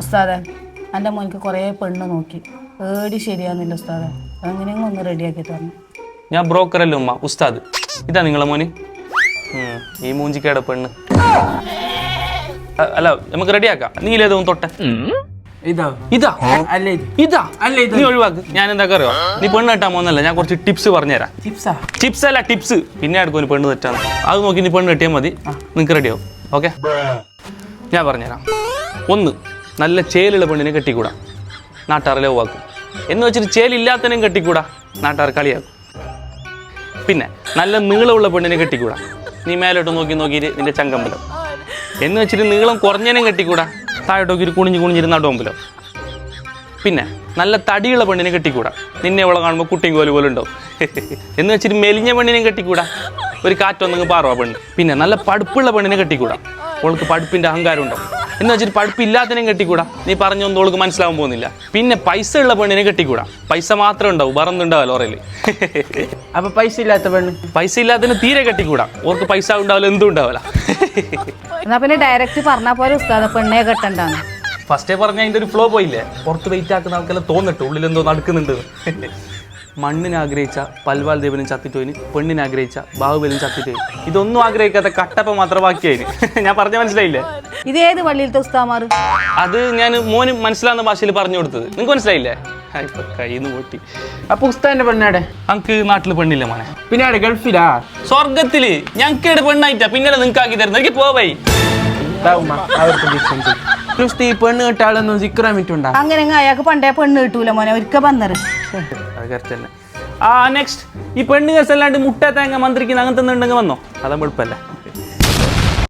ഉസ്താദെ എന്റെ മോനിക്ക് കുറേ പെണ്ണ് നോക്കി. ഏടി ശരിയാകുന്നില്ല ഉസ്താദെ. അങ്ങനെയെങ്കിലും ഒന്ന് റെഡിയാക്കി തരണം. ഞാൻ ബ്രോക്കറല്ല ഉമ്മ? ഉസ്താദ് ഇതാ നിങ്ങളെ മോന്. ഈ മൂഞ്ചിക്കേടെ പെണ്ണ്. അല്ല നമുക്ക് റെഡിയാക്കാം. നീലേതും തൊട്ടെ. ഇതാ. ഇതാ? അല്ല ഇതാ? അല്ല ഇത്? നീ ഒഴിവാക്ക്. ഞാൻ എന്താ അറിയോ? നീ പെണ്ണ് കെട്ടാൻ പോകുന്നല്ല ഞാൻ കുറച്ച് ടിപ്സ് പറഞ്ഞുതരാം. ചിപ്സാ ടിപ്സ് അല്ല ടിപ്സ്. പിന്നെ എടുക്കും ഒരു പെണ്ണ് തെറ്റാന്ന്. അത് നോക്കി നീ പെണ്ണ് കെട്ടിയാൽ മതി. നിങ്ങൾക്ക് റെഡിയാവും. ഓക്കെ? ഞാൻ പറഞ്ഞുതരാം. ഒന്ന് നല്ല ചേലുള്ള പെണ്ണിനെ കെട്ടിക്കൂടാ. നാട്ടുകാർ ലവാക്കും എന്ന് വെച്ചിട്ട് ചേലില്ലാത്തതിനും കെട്ടിക്കൂടാ. നാട്ടാർ കളിയാക്കും. പിന്നെ നല്ല നീളമുള്ള പെണ്ണിനെ കെട്ടിക്കൂടാ. നീ മേലോട്ട് നോക്കി നോക്കിയിട്ട് നിന്റെ ചങ്കമ്പലം. എന്ന് വെച്ചിട്ട് നീളം കുറഞ്ഞതിനും കെട്ടിക്കൂടാ. താഴോട്ട് ഒരു കുണിഞ്ഞ് കുണിഞ്ഞിരുന്ന നടുവമ്പലം. പിന്നെ നല്ല തടിയുള്ള പെണ്ണിനെ കെട്ടിക്കൂടാ. നിന്നെ ഇവിടെ കാണുമ്പോൾ കുട്ടിയും കോൽ പോലെ ഉണ്ടാവും. എന്ന് വെച്ചിട്ട് മെലിഞ്ഞ പെണ്ണിനെ കെട്ടിക്കൂടാ. ഒരു കാറ്റൊന്നെങ്കിൽ പാറുവാ പെണ്ണ്. പിന്നെ നല്ല പടുപ്പുള്ള പെണ്ണിനെ കെട്ടിക്കൂടാ. ഓൾക്ക് പടുപ്പിന്റെ അഹങ്കാരം ഉണ്ടാവും. എന്ന് വെച്ചിട്ട് പടുപ്പില്ലാത്തതിനെയും കെട്ടിക്കൂടാ. നീ പറഞ്ഞൊന്നും ഓൾക്ക് മനസ്സിലാവാൻ പോകുന്നില്ല. പിന്നെ പൈസ ഉള്ള പെണ്ണിനെ കെട്ടിക്കൂടാ. പൈസ മാത്രമേ ഉണ്ടാവും വേറൊന്നും ഉണ്ടാവില്ല ഓറയിൽ അപ്പൊ പൈസ ഇല്ലാത്ത പെണ്ണ്? പൈസ ഇല്ലാത്തതിന് തീരെ കെട്ടിക്കൂടാ. ഓർക്ക് പൈസ ഉണ്ടാവില്ല എന്തും ഉണ്ടാവില്ല. എന്നാ പിന്നെ ഡയറക്റ്റ് പറഞ്ഞ പോലെ ഉസ്താദ പെണ്ണേ കെട്ടണ്ടാണ് ഫസ്റ്റേ പറഞ്ഞ അതിന്റെ ഒരു ഫ്ലോ പോയില്ലേ? പുറത്ത് വെയിറ്റ് ആക്കുന്ന ആൾക്കെല്ലാം തോന്നിട്ട് ഉള്ളിൽ എന്തോ നടക്കുന്നുണ്ട്. മണ്ണിനെ ആഗ്രഹിച്ച പൽവാൽ ദേവനും ചത്തിട്ടോയിന് പെണ്ണിനെ ആഗ്രഹിച്ച ബാഹുബലിനും ചത്തിട്ടോയി ഇതൊന്നും ആഗ്രഹിക്കാത്ത കട്ടപ്പ മാത്രം ബാക്കിയായിന്. ഞാൻ പറഞ്ഞ മനസ്സിലായില്ലേ? ഇത് ഏത് പള്ളിയിലത്തെ ഉസ്താമാർ? അത് ഞാൻ മോന് മനസ്സിലാവുന്ന ഭാഷയിൽ പറഞ്ഞു കൊടുത്തത്. നിങ്ങൾക്ക് മനസ്സിലായില്ലേ? കയ്യിന്ന് പൊട്ടി. അപ്പൊ ഉസ്താന്റെ പെണ്ണാടെ അങ്ക് നാട്ടിൽ പെണ്ണില്ല മോനെ. പിന്നെ ആടെ ഗൾഫിലാ? സ്വർഗത്തിൽ. ഞങ്ങൾക്ക് പെണ്ണായിട്ടാ. പിന്നീട് നിങ്ങൾക്ക് ആക്കി തരുന്നത്. എനിക്ക് പോവായി ദാ ഉമ്മ, അവർക്ക് ഡിസ്റ്റൻസ് ഉസ്ത ഈ പെണ്ണ് കേട്ട ആളൊന്നും സിക്രാമിറ്റുണ്ടാ അങ്ങനെ അയാൾക്ക് പണ്ടേ പെണ്ണ് കിട്ടൂല മോനെ. ഒരിക്കൽ വന്നത് അത് correct തന്നെ. ആ നെക്സ്റ്റ് ഈ പെണ്ണ് കേസ് അല്ലാണ്ട് മുട്ട തേങ്ങ മന്ത്രിക്കുന്ന അങ്ങനത്തെ ഉണ്ടെങ്കിൽ വന്നോ? അതാ എളുപ്പമല്ലേ